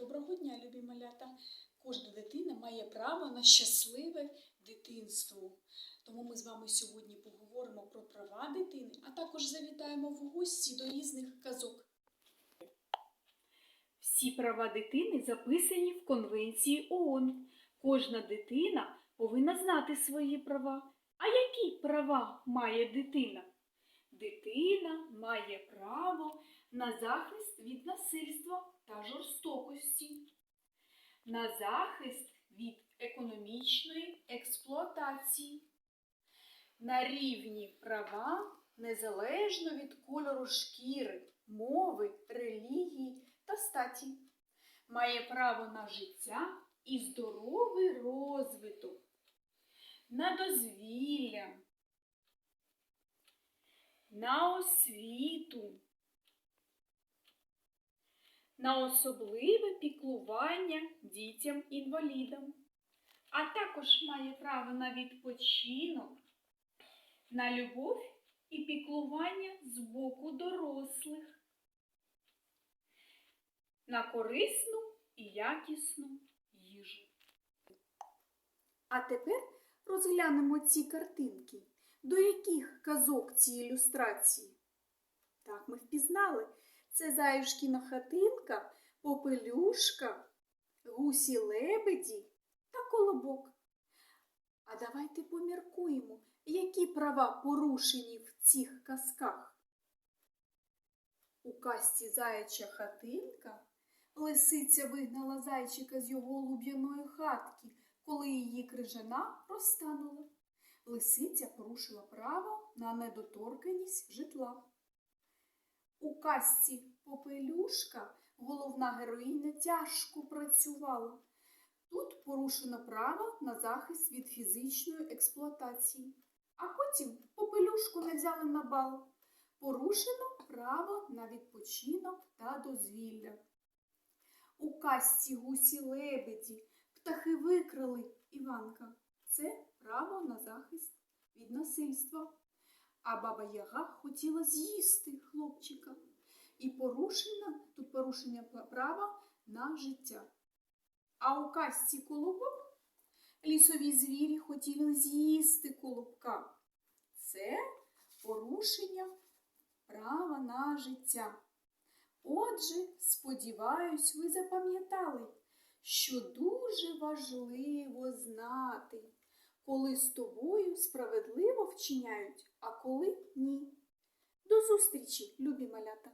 Доброго дня, любі малята! Кожна дитина має право на щасливе дитинство. Тому ми з вами сьогодні поговоримо про права дитини, а також завітаємо в гості до різних казок. Всі права дитини записані в Конвенції ООН. Кожна дитина повинна знати свої права. А які права має дитина? Дитина має право на захист від насильства та жорстокості, на захист від економічної експлуатації, на рівні права незалежно від кольору шкіри, мови, релігії та статі, має право на життя і здоровий розвиток, на дозвілля, на освіту на особливе піклування дітям-інвалідам, а також має право на відпочинок, на любов і піклування з боку дорослих, на корисну і якісну їжу. А тепер розглянемо ці картинки. До яких казок ці ілюстрації? Так, ми впізнали. Це заюшкіна хатинка, попелюшка, гусі лебеді та колобок. А давайте поміркуємо, які права порушені в цих казках. У казці заяча хатинка лисиця вигнала зайчика з його луб'яної хатки, коли її крижана розтанула. Лисиця порушила право на недоторканість житла. У казці Попелюшка головна героїня тяжко працювала. Тут порушено право на захист від фізичної експлуатації. А потім попелюшку не взяли на бал. Порушено право на відпочинок та дозвілля. У казці гусі лебеді птахи викрали Іванка. Це право на захист від насильства. А баба Яга хотіла з'їсти хлопчика. І порушено, тут порушення права на життя. А у казці колобок лісові звірі хотіли з'їсти колобка. Це порушення права на життя. Отже, сподіваюсь, ви запам'ятали, що дуже важливо знати, коли з тобою справедливо вчиняють, а коли ні. До зустрічі, любі малята!